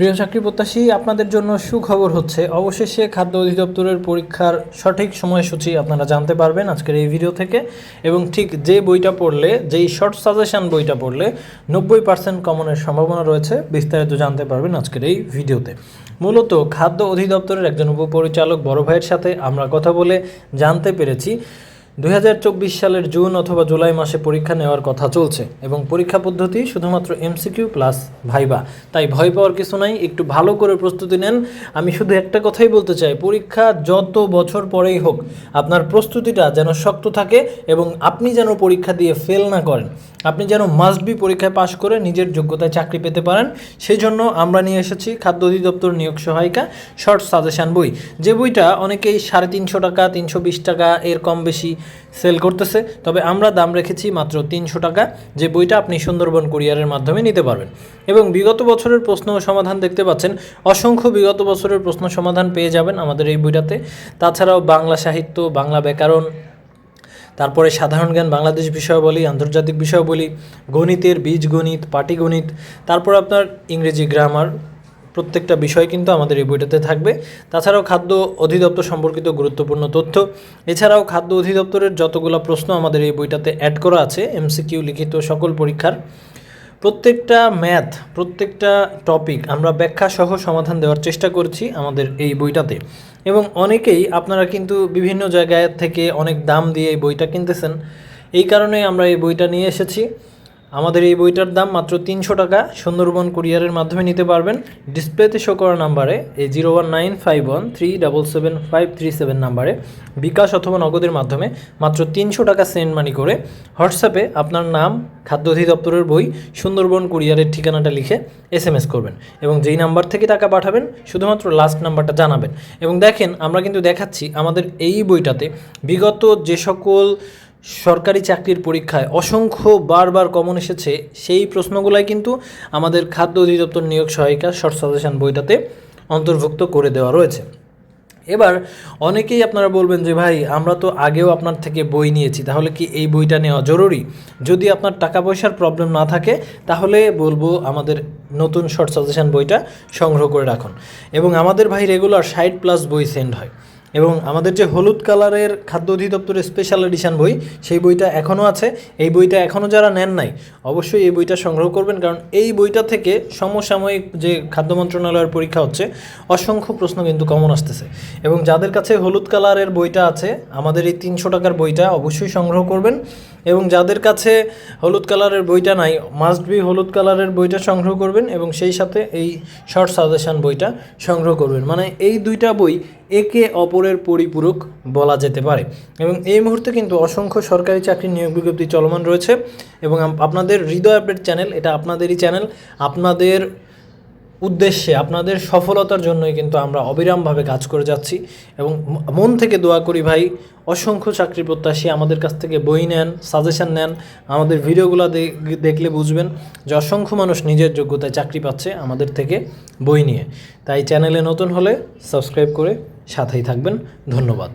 প্রিয় চাকরি প্রত্যাশী, আপনাদের জন্য সুখবর হচ্ছে, অবশেষে খাদ্য অধিদপ্তরের পরীক্ষার সঠিক সময়সূচি আপনারা জানতে পারবেন আজকের এই ভিডিও থেকে। এবং ঠিক যে বইটা পড়লে, যেই শর্ট সাজেশন বইটা পড়লে, নব্বই পার্সেন্ট কমনের সম্ভাবনা রয়েছে, বিস্তারিত জানতে পারবেন আজকের এই ভিডিওতে মূলত খাদ্য অধিদপ্তরের একজন উপপরিচালক বড় ভাইয়ের সাথে আমরা কথা বলে জানতে পেরেছি। দুই সালের জুন অথবা জুলাই মাসে পরীক্ষা নেওয়ার কথা চলছে এবং পরীক্ষা পদ্ধতি শুধুমাত্র এমসিকিউ প্লাস ভাইবা। তাই ভয় পাওয়ার কিছু নাই, একটু ভালো করে প্রস্তুতি নেন। আমি শুধু একটা কথাই বলতে চাই, পরীক্ষা যত বছর পরেই হোক, আপনার প্রস্তুতিটা যেন শক্ত থাকে এবং আপনি যেন পরীক্ষা দিয়ে ফেল না করেন। আপনি যেন মাস্ট বি পরীক্ষায় পাশ করে নিজের যোগ্যতায় চাকরি পেতে পারেন। সেই জন্য আমরা নিয়ে এসেছি খাদ্য অধিদপ্তর নিয়োগ সহায়িকা শর্ট সাজেশান বই। যে বইটা অনেকেই সাড়ে তিনশো টাকা, তিনশো বিশ টাকা এর কম বেশি সেল করতেছে, তবে আমরা দাম রেখেছি মাত্র তিনশো টাকা। যে বইটা আপনি সুন্দরবন কুরিয়ারের মাধ্যমে নিতে পারবেন। এবং বিগত বছরের প্রশ্ন সমাধান দেখতে পাচ্ছেন। অসংখ্য বিগত বছরের প্রশ্ন সমাধান পেয়ে যাবেন আমাদের এই বইটাতে। তাছাড়াও বাংলা সাহিত্য, বাংলা ব্যাকরণ তারপরে সাধারণ জ্ঞান, বাংলাদেশ বিষয়াবলী আন্তর্জাতিক বিষয়াবলী গণিতের বীজগণিত পাটিগণিত তারপর আপনার ইংরেজি গ্রামার প্রত্যেকটা বিষয় কিন্তু আমাদের এই বইটাতে থাকবে। তাছাড়াও খাদ্য অধিদপ্তর সম্পর্কিত গুরুত্বপূর্ণ তথ্য। এছাড়াও খাদ্য অধিদপ্তরের যতগুলো প্রশ্ন আমাদের এই বইটাতে অ্যাড করা আছে এমসিকিউ লিখিত সকল পরীক্ষার। প্রত্যেকটা ম্যাথ প্রত্যেকটা টপিক আমরা ব্যাখ্যা সহ সমাধান দেওয়ার চেষ্টা করছি আমাদের এই বইটাতে। এবং অনেকেই আপনারা কিন্তু বিভিন্ন জায়গায় থেকে অনেক দাম দিয়ে এই বইটা কিনতেছেন। এই কারণে আমরা এই বইটা নিয়ে এসেছি। আমাদের এই বইটার দাম মাত্র তিনশো টাকা। সুন্দরবন কুরিয়ারের মাধ্যমে নিতে পারবেন। ডিসপ্লেতে শো করা নাম্বারে এই zero one nine five one three double seven five three seven নাম্বারে বিকাশ অথবা নগদের মাধ্যমে মাত্র তিনশো টাকা সেন্ড মানি করে হোয়াটসঅ্যাপে আপনার নাম, খাদ্য অধিদপ্তরের বই, সুন্দরবন কুরিয়ারের ঠিকানাটা লিখে এস এম এস করবেন এবং যেই নাম্বার থেকে টাকা পাঠাবেন শুধুমাত্র লাস্ট নাম্বারটা জানাবেন। এবং দেখেন, আমরা কিন্তু দেখাচ্ছি আমাদের এই বইটাতে বিগত যে সকল সরকারি চাকরির পরীক্ষায় অসংখ্য বারবার কমন এসেছে, সেই প্রশ্নগুলাই কিন্তু আমাদের খাদ্য অধিদপ্তর নিয়োগ সহায়িকা শর্ট সাজেশন বইটাতে অন্তর্ভুক্ত করে দেওয়া রয়েছে। এবার অনেকেই আপনারা বলবেন যে, ভাই, আমরা তো আগেও আপনার থেকে বই নিয়েছি, তাহলে কি এই বইটা নেওয়া জরুরি? যদি আপনার টাকা পয়সার প্রবলেম না থাকে, তাহলে বলব আমাদের নতুন শর্ট সাজেশন বইটা সংগ্রহ করে রাখুন। এবং আমাদের ভাই রেগুলার ষাট প্লাস বই সেন্ড হয়। এবং আমাদের যে হলুদ কালারের খাদ্য অধিদপ্তরের স্পেশাল এডিশন বই, সেই বইটা এখনও আছে। এই বইটা এখনও যারা নেন নাই, অবশ্যই এই বইটা সংগ্রহ করবেন, কারণ এই বইটা থেকে সমসাময়িক যে খাদ্য মন্ত্রণালয়ের পরীক্ষা হচ্ছে, অসংখ্য প্রশ্ন কিন্তু কমন আসতেছে। এবং যাদের কাছে হলুদ কালারের বইটা আছে, আমাদের এই তিনশো টাকার বইটা অবশ্যই সংগ্রহ করবেন। এবং যাদের কাছে হলুদ কালারের বইটা নাই মাস্ট বি হলুদ কালারের বইটা সংগ্রহ করবেন এবং সেই সাথে এই শর্ট সাজেশন বইটা সংগ্রহ করবেন। মানে এই দুইটা বই একে অপরের পরিপূরক বলা যেতে পারে। এবং এই মুহূর্তে কিন্তু অসংখ্য সরকারি চাকরির নিয়োগ বিজ্ঞপ্তি চলমান রয়েছে এবং আপনাদের হৃদয় আপডেট চ্যানেল এটা আপনাদেরই চ্যানেল আপনাদের উদ্দেশ্যে আপনাদের সফলতার জন্যই কিন্তু আমরা অবিরামভাবে কাজ করে যাচ্ছি এবং মন থেকে দোয়া করি ভাই, অসংখ্য চাকরি প্রত্যাশী আমাদের কাছ থেকে বই নেন সাজেশন নেন, আমাদের ভিডিওগুলো দেখলে বুঝবেন যে অসংখ্য মানুষ নিজের যোগ্যতায় চাকরি পাচ্ছে আমাদের থেকে বই নিয়ে। তাই চ্যানেলে নতুন হলে সাবস্ক্রাইব করে সাথেই থাকবেন। ধন্যবাদ।